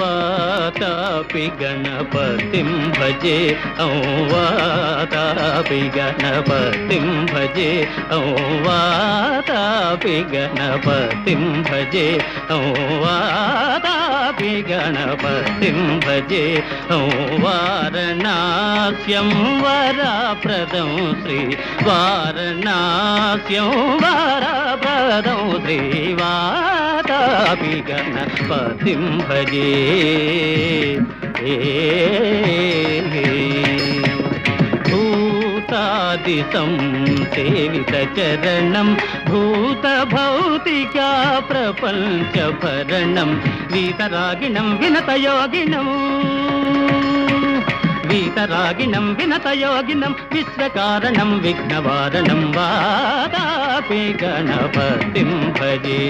వాతాపి గణపతిం భజే ఔ వాతాపి గణపతిం భజే ఔ వాతాపి గణపతిం భజే ఔ వాతాపి గణపతిం భజే ఔ వారణాస్యం వరప్రదం శ్రీ వారణాస్యం వరప్రదం శ్రీ వాతాపి గణపతిం భజే సేవిత చరణం భూత భౌతికా ప్రపంచ భరణం వీతరాగిణం వినతయోగిణం వీతరాగిణం వినతయోగినం విశ్వకారణం విఘ్నవారణం వాదాపి గణపతిం భజే